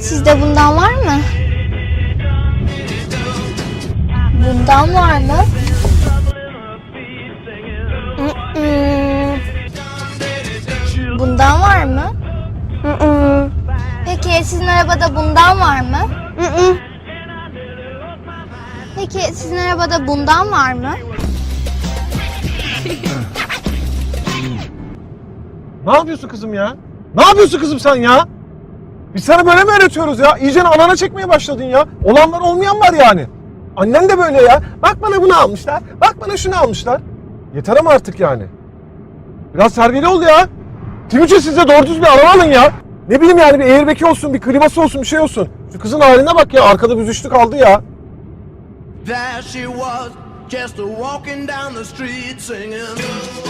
Sizde bundan var mı? Bundan var mı? Bundan var mı? Peki sizin arabada bundan var mı? Peki sizin arabada bundan var mı? Ne yapıyorsun kızım ya? Ne yapıyorsun kızım sen ya? Biz sana böyle mi öğretiyoruz ya? İyice anana çekmeye başladın ya. Olanlar olmayan var yani. Annen de böyle ya. Bak bana bunu almışlar. Bak bana şunu almışlar. Yeter ama artık yani. Biraz terbiyeli ol ya. Timuçin size doğru düzgün bir araba alın ya. Ne bileyim yani bir airbag'i olsun, bir kliması olsun, bir şey olsun. Şu kızın haline bak ya. Arkada büzüştü kaldı ya. There she was, just walking down the street singing.